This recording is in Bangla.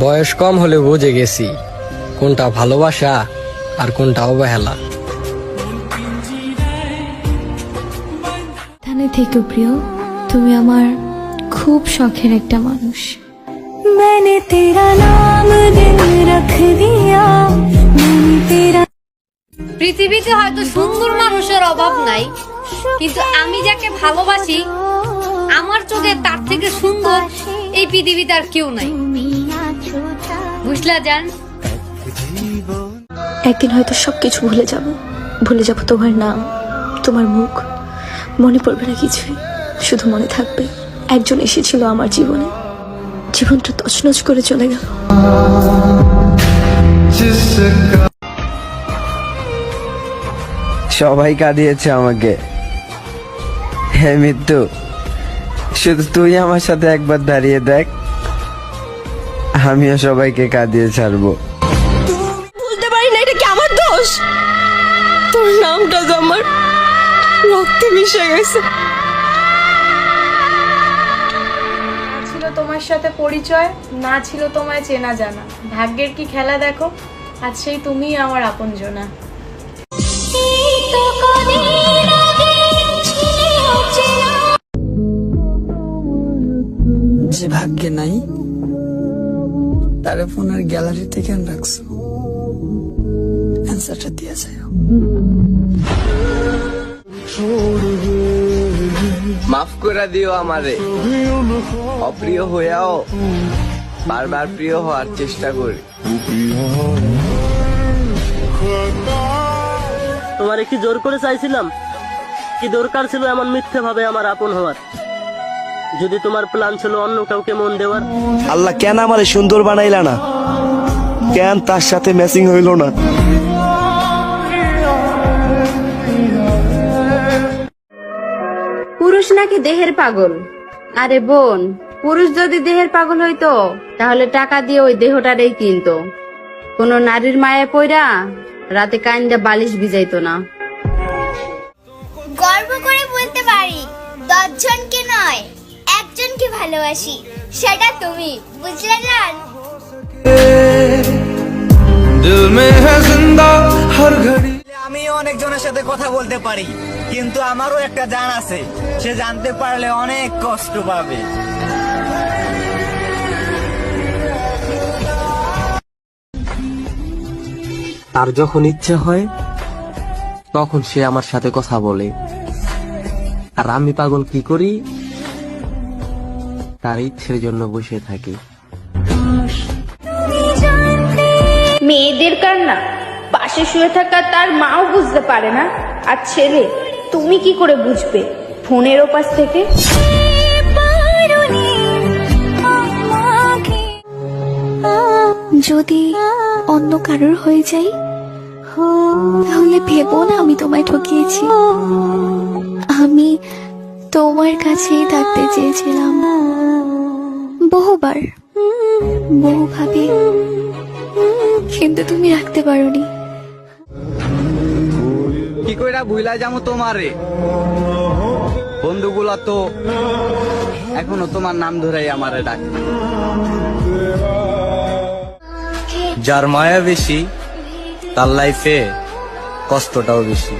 বয়স কম হলে বুঝে গেছি কোনটা ভালোবাসা আর কোনটা অবহেলা এখানে থেকে প্রিয় তুমি আমার খুব শখের একটা মানুষ मैंने तेरा नाम दिल रख दिया मैंने तेरा পৃথিবীতে হয়তো সুন্দর মানুষের অভাব নাই কিন্তু আমি যাকে ভালোবাসি আমার চোখে তার থেকে সুন্দর এই পৃথিবীতে আর কেউ নাই বুঝলা যান একদিন হয়তো সবকিছু ভুলে যাব। ভুলে যাব তোমার নাম তোমার মুখ। মনে পড়বে না কিছুই শুধু মনে থাকবে। একজন এসেছিল আমার জীবনে। জীবনটা তছনছ করে চলে গেল। সবাই কাঁদিয়েছে আমাকে। হ্যাঁ মৃত্যু শুধু তুই আমার সাথে একবার দাঁড়িয়ে দেখ। আমিও সবাইকে কাঁদিয়ে ছাড়বো। বলতে পারি না এটা কি আমার দোষ? তোর নামটা তো আমার রক্তে মিশে গেছে। ছিল তোমার সাথে পরিচয় না ছিল তোমায় চেনা জানা। ভাগ্যের কি খেলা দেখো আজ সেই তুমিই আমার আপনজনা। যে ভাগ্যে নাই তারে ফোনের গ্যালারিতে কেন রাখছো। অ্যান্সারটা দিয়ে যায় মাফ করে দিও আমারে। অপ্রিয় হইয়াও বারবার প্রিয় হওয়ার চেষ্টা করি। তোমারে কি জোর করে চাইছিলাম? কি দরকার ছিল এমন মিথ্যে ভাবে আমার আপন হওয়ার? যদি তোমার প্ল্যান ছিল অন্য কাউকে মন দেওয়ার। আল্লাহ কেন আমারে সুন্দর বানাইলা না? কেন তার সাথে ম্যাচিং হইল না? পুরুষ নাকি দেহের পাগল? আরে বোন পুরুষ যদি দেহের পাগল হইতো তাহলে টাকা দিয়ে ওই দেহটারেই কিনতো। কোনো নারীর মায়া পইরা রাতে কাইন্দা বালিশ ভিজাইতো না। গর্ব করে বলতে পারি দশজনকে নয় একজনকে ভালোবাসি সেটা তুমি বুঝলে জান আমি অনেকজনের সাথে কথা বলতে পারি কিন্তু আমারও একটা জান আছে সে জানতে পারলে অনেক কষ্ট পাবে। তার যখন ইচ্ছে হয় তখন সে আমার সাথে কথা বলে। আর আমি পাগল কি করি? তার ইচ্ছের জন্য বসে থাকি। মেয়েদের কান্না পাশে শুয়ে থাকা তার মাও বুঝতে পারে না। আর ছেলে তুমি কি করে বুঝবে ফোনের ওপাশ থেকে? যদি অন্য কারোর হয়ে যাই তাহলে ভেবো না আমি তোমায় ঠকিয়েছি। আমি তোমার কাছেই থাকতে চেয়েছিলাম। বহুবার। বহুভাবে। কিন্তু তুমি রাখতে পারোনি। কি কইরা ভুলা যাব তোমারে? বন্ধুগুলা তো এখনও তোমার নাম ধরেই আমারে ডাক। যার মায়া বেশি, তার লাইফে কষ্টটাও বেশি।